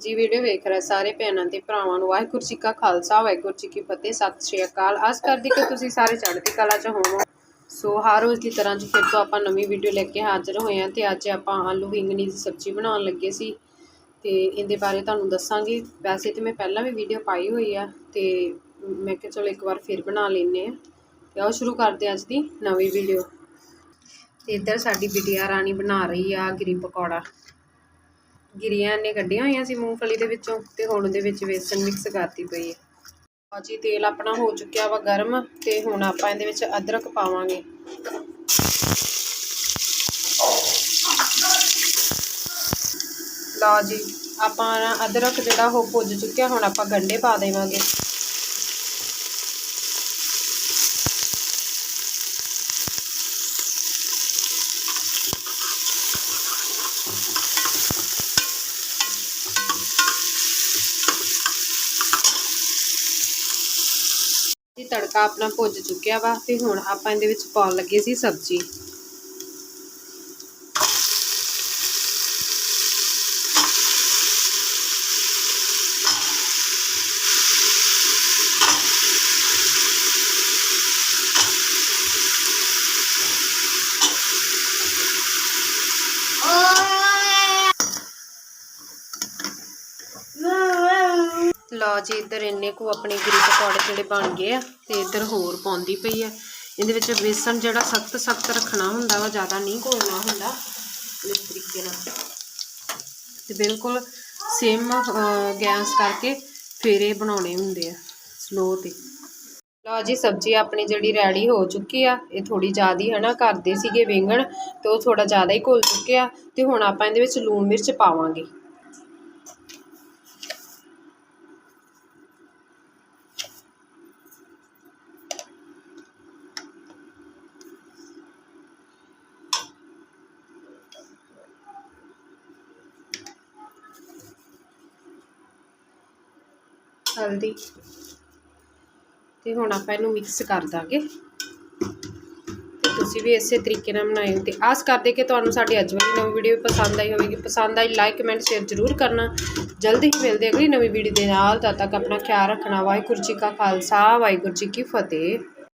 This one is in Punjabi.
ਜੀ ਵੀਡੀਓ ਵੇਖ ਰਹੇ ਸਾਰੇ ਭੈਣਾਂ ਤੇ ਭਰਾਵਾਂ ਨੂੰ। ਵਾਹਿਗੁਰੂ ਜੀ ਕਾ ਖਾਲਸਾ, ਵਾਹਿਗੁਰੂ ਜੀ ਕੀ ਫਤਿਹ, ਸਤਿ ਸ਼੍ਰੀ ਅਕਾਲ। ਆਸ ਕਰਦੀ ਕਿ ਤੁਸੀਂ ਸਾਰੇ ਚੜ੍ਹਦੀ ਕਲਾ 'ਚ ਹੋਵੋ। ਸੋ ਹਰ ਰੋਜ਼ ਦੀ ਤਰ੍ਹਾਂ ਜੀ ਫਿਰ ਤੋਂ ਆਪਾਂ ਨਵੀਂ ਵੀਡੀਓ ਲੈ ਕੇ ਹਾਜ਼ਰ ਹੋਏ ਹਾਂ ਤੇ ਅੱਜ ਆਪਾਂ ਆਲੂ ਵਿੰਗਣੀ ਦੀ ਸਬਜ਼ੀ ਬਣਾਉਣ ਲੱਗੇ ਸੀ ਤੇ ਇਹਦੇ ਬਾਰੇ ਤੁਹਾਨੂੰ ਦੱਸਾਂਗੀ। ਵੈਸੇ ਤੇ ਮੈਂ ਪਹਿਲਾਂ ਵੀ ਵੀਡੀਓ ਪਾਈ ਹੋਈ ਆ ਤੇ ਮੈਂ ਕਿਹਾ ਚਲੋ ਇੱਕ ਵਾਰ ਫਿਰ ਬਣਾ ਲੈਨੇ ਆ ਤੇ ਆਓ ਸ਼ੁਰੂ ਕਰਦੇ ਅੱਜ ਦੀ ਨਵੀਂ ਵੀਡੀਓ। ਤੇ ਇੱਧਰ ਸਾਡੀ ਬਿਟਿਆ ਰਾਣੀ ਬਣਾ ਰਹੀ ਆ, ਗਿਰੀ ਪਕੌੜਾ। ਗਿਰੀਆਂ ਨੇ ਕੱਢੀਆਂ ਹੋਈਆਂ ਸੀ ਮੂੰਗਫਲੀ ਦੇ ਵਿੱਚੋਂ ਤੇ ਹੁਣ ਉਹਦੇ ਵਿੱਚ ਵੇਸਣ ਮਿਕਸ ਕਰਤੀ ਪਈ ਹੈ। ਆ ਜੀ, ਤੇਲ ਆਪਣਾ ਹੋ ਚੁੱਕਿਆ ਵਾ ਗਰਮ ਤੇ ਹੁਣ ਆਪਾਂ ਇਹਦੇ ਵਿੱਚ ਅਦਰਕ ਪਾਵਾਂਗੇ। ਲਓ ਜੀ, ਆਪਾਂ ਅਦਰਕ ਜਿਹੜਾ ਉਹ ਭੁੱਜ ਚੁੱਕਿਆ, ਹੁਣ ਆਪਾਂ ਗੰਡੇ ਪਾ ਦੇਵਾਂਗੇ। ਜੀ ਤੜਕਾ ਆਪਣਾ ਭੁੱਜ ਚੁੱਕਿਆ ਵਾ ਤੇ ਹੁਣ ਆਪਾਂ ਇਹਦੇ ਵਿੱਚ ਪਾਉਣ ਲੱਗੇ ਸੀ ਸਬਜ਼ੀ। ਲਓ ਜੀ, ਇੱਧਰ ਇੰਨੇ ਕੁ ਆਪਣੇ ਗਿਰੀ ਪਕੌੜੇ ਜਿਹੜੇ ਬਣ ਗਏ ਆ ਤੇ ਇੱਧਰ ਹੋਰ ਪਾਉਂਦੀ ਪਈ ਆ। ਇਹਦੇ ਵਿੱਚ ਬੇਸਣ ਜਿਹੜਾ ਸਖਤ ਸਖਤ ਰੱਖਣਾ ਹੁੰਦਾ ਵਾ ਜ਼ਿਆਦਾ ਨਹੀਂ ਘੋਲਣਾ ਹੁੰਦਾ ਇਸ ਤਰੀਕੇ ਨਾਲ। ਤੇ ਬਿਲਕੁਲ ਸੇਮ ਗੈਸ ਕਰਕੇ ਫਿਰ ਇਹ ਬਣਾਉਣੇ ਹੁੰਦੇ ਆ ਸਲੋ ਤੇ। ਲਓ ਜੀ, ਸਬਜ਼ੀ ਆਪਣੀ ਜਿਹੜੀ ਰੈਡੀ ਹੋ ਚੁੱਕੀ ਆ। ਇਹ ਥੋੜੀ ਜ਼ਿਆਦੀ ਹੈ ਨਾ ਕਰਦੇ ਸੀਗੇ ਵੇਂਗਣ ਤੇ ਉਹ ਥੋੜਾ ਜ਼ਿਆਦਾ ਹੀ ਘੁਲ ਆ। ਤੇ ਹੁਣ ਆਪਾਂ ਇਹਦੇ ਵਿੱਚ ਲੂਣ ਮਿਰਚ ਪਾਵਾਂਗੇ। ਹਲਦੀ ਤੇ ਹੁਣ ਆਪਾਂ ਇਹਨੂੰ ਮਿਕਸ ਕਰ ਦਾਂਗੇ। ਤੇ ਤੁਸੀਂ ਵੀ ਇਸੇ ਤਰੀਕੇ ਨਾਲ ਬਣਾਇਓ। ਤੇ ਆਸ ਕਰਦੇ ਕਿ ਤੁਹਾਨੂੰ ਸਾਡੀ ਅੱਜ ਵਾਲੀ ਨਵੀਂ ਵੀਡੀਓ ਪਸੰਦ ਆਈ ਹੋਵੇਗੀ। ਪਸੰਦ ਆਈ ਲਾਈਕ ਕਮੈਂਟ ਸ਼ੇਅਰ ਜ਼ਰੂਰ ਕਰਨਾ। ਜਲਦੀ ਹੀ ਮਿਲਦੇ ਅਗਲੀ ਨਵੀਂ ਵੀਡੀਓ ਦੇ ਨਾਲ। ਤਦ ਤੱਕ ਆਪਣਾ ਖਿਆਲ ਰੱਖਣਾ। ਵਾਹਿਗੁਰੂ ਜੀ ਕਾ ਖਾਲਸਾ, ਵਾਹਿਗੁਰੂ ਜੀ ਕੀ ਫਤਿਹ।